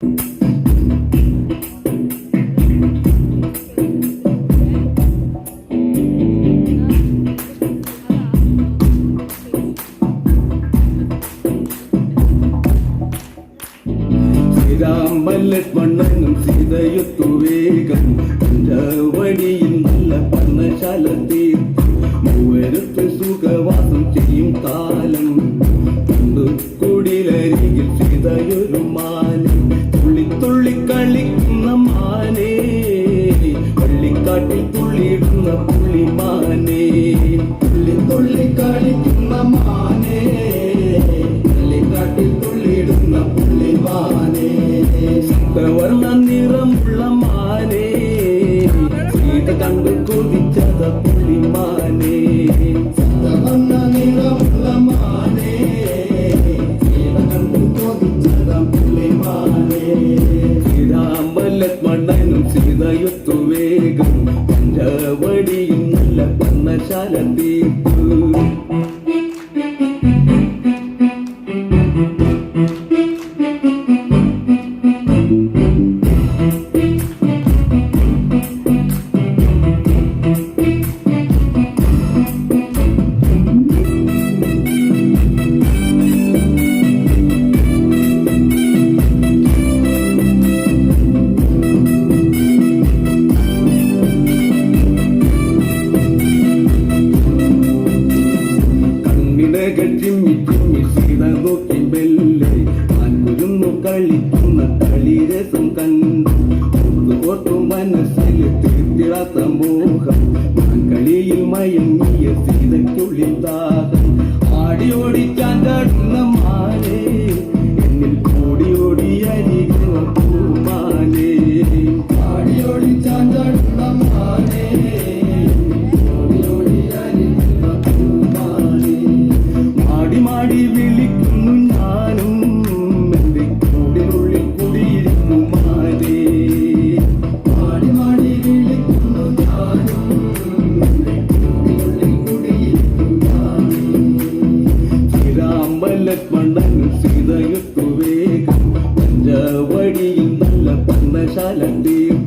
ശ്രീരാമലക്ഷ്മണനും സീതയുത്തു വേഗം. വഴിയിൽ നല്ല പർണശാല തീർത്തു. സുഖവാസം ചെയ്യും കാലം. ശുദ്ധവർണ നിറമുള്ള മാനേ സീത കണ്ടു കൊതിച്ചത പുലിമാനേ തവർന്ന നിറമുള്ള മാനേ സീത കണ്ടു കൊതിച്ചത പുള്ളിമാനേ ശ്രീരാമലക്ഷ്മണനും സീതയൊത്തു വേഗം. പഞ്ചവടിയും നല്ല പന്നശാല തീർത്തു. കണ്ണിടകൾ ചിമ്മി ചിമ്മി സീത നോക്കി മെല്ലെ. ആൻകുരുന്നു കളിക്കുന്ന കളിരസം കണ്ടു. ഓർത്തു മനസ്സിൽ തീർത്തിടാത്ത മോഹം. കളിയിൽ മയങ്ങിയ സീതയ്ക്കുള്ളിൽ താകം ആടി ഓടിക്കാൻ സിതയുക്കു വേഗം പഞ്ചവടിയിൽ നല്ല പന്നശാലന്റെയും